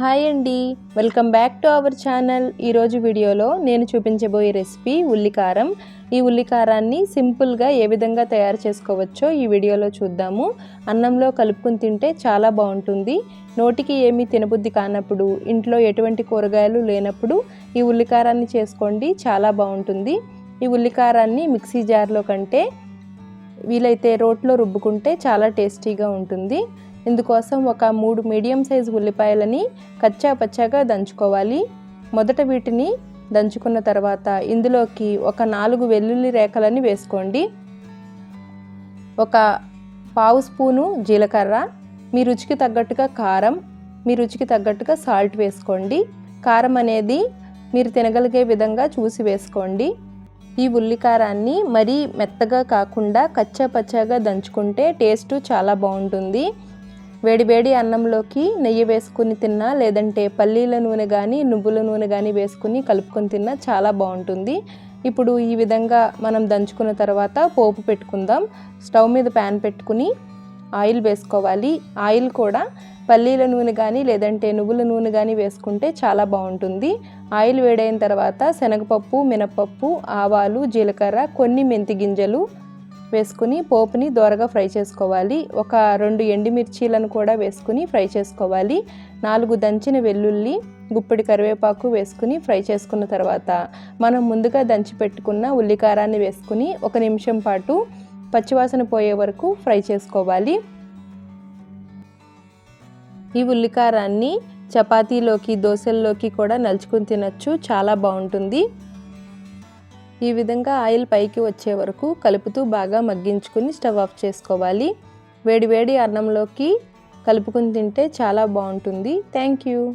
Hi అండి. Welcome back to our channel. ఈరోజు వీడియోలో నేను చూపించబోయే రెసిపీ ఉల్లికారం. ఈ ఉల్లికారాన్ని సింపుల్గా ఏ విధంగా తయారు చేసుకోవచ్చో ఈ వీడియోలో చూద్దాము. అన్నంలో కలుపుకుని తింటే చాలా బాగుంటుంది. నోటికి ఏమీ తినబుద్ధి కానప్పుడు ఇంట్లో ఎటువంటి కూరగాయలు లేనప్పుడు ఈ ఉల్లికారాన్ని చేసుకోండి చాలా బాగుంటుంది. ఈ ఉల్లికారాన్ని మిక్సీ జార్లో కంటే వీలైతే రోట్లో రుబ్బుకుంటే చాలా టేస్టీగా ఉంటుంది. ఇందుకోసం ఒక మూడు మీడియం సైజు ఉల్లిపాయలని కచ్చా పచ్చాగా దంచుకోవాలి. మొదట వీటిని దంచుకున్న తర్వాత ఇందులోకి ఒక నాలుగు వెల్లుల్లి రేఖలని వేసుకోండి. ఒక పావు స్పూను జీలకర్ర మీ రుచికి తగ్గట్టుగా కారం మీ రుచికి తగ్గట్టుగా సాల్ట్ వేసుకోండి. కారం అనేది మీరు తినగలిగే విధంగా చూసి వేసుకోండి. ఈ ఉల్లికారాన్ని మరీ మెత్తగా కాకుండా కచ్చా పచ్చాగా దంచుకుంటే టేస్ట్ చాలా బాగుంటుంది. వేడివేడి అన్నంలోకి నెయ్యి వేసుకుని తిన్నా లేదంటే పల్లీల నూనె కానీ నువ్వుల నూనె కానీ వేసుకుని కలుపుకొని తిన్నా చాలా బాగుంటుంది. ఇప్పుడు ఈ విధంగా మనం దంచుకున్న తర్వాత పోపు పెట్టుకుందాం. స్టవ్ మీద ప్యాన్ పెట్టుకుని ఆయిల్ వేసుకోవాలి. ఆయిల్ కూడా పల్లీల నూనె కానీ లేదంటే నువ్వుల నూనె కానీ వేసుకుంటే చాలా బాగుంటుంది. ఆయిల్ వేడైన తర్వాత శనగపప్పు మినపప్పు ఆవాలు జీలకర్ర కొన్ని మెంతి గింజలు వేసుకుని పోపుని దోరగా ఫ్రై చేసుకోవాలి. ఒక రెండు ఎండుమిర్చీలను కూడా వేసుకుని ఫ్రై చేసుకోవాలి. నాలుగు దంచిన వెల్లుల్లి గుప్పిడి కరివేపాకు వేసుకుని ఫ్రై చేసుకున్న తర్వాత మనం ముందుగా దంచి పెట్టుకున్న ఉల్లికారాన్ని వేసుకుని ఒక నిమిషం పాటు పచ్చివాసన పోయే వరకు ఫ్రై చేసుకోవాలి. ఈ ఉల్లికారాన్ని చపాతీలోకి దోశల్లోకి కూడా నలుచుకుని తినచ్చు. చాలా బాగుంటుంది. ఈ విధంగా ఆయిల్ పైకి వచ్చే వరకు కలుపుతూ బాగా మగ్గించుకుని స్టవ్ ఆఫ్ చేసుకోవాలి. వేడివేడి అన్నంలోకి కలుపుకుని తింటే చాలా బాగుంటుంది. Thank you.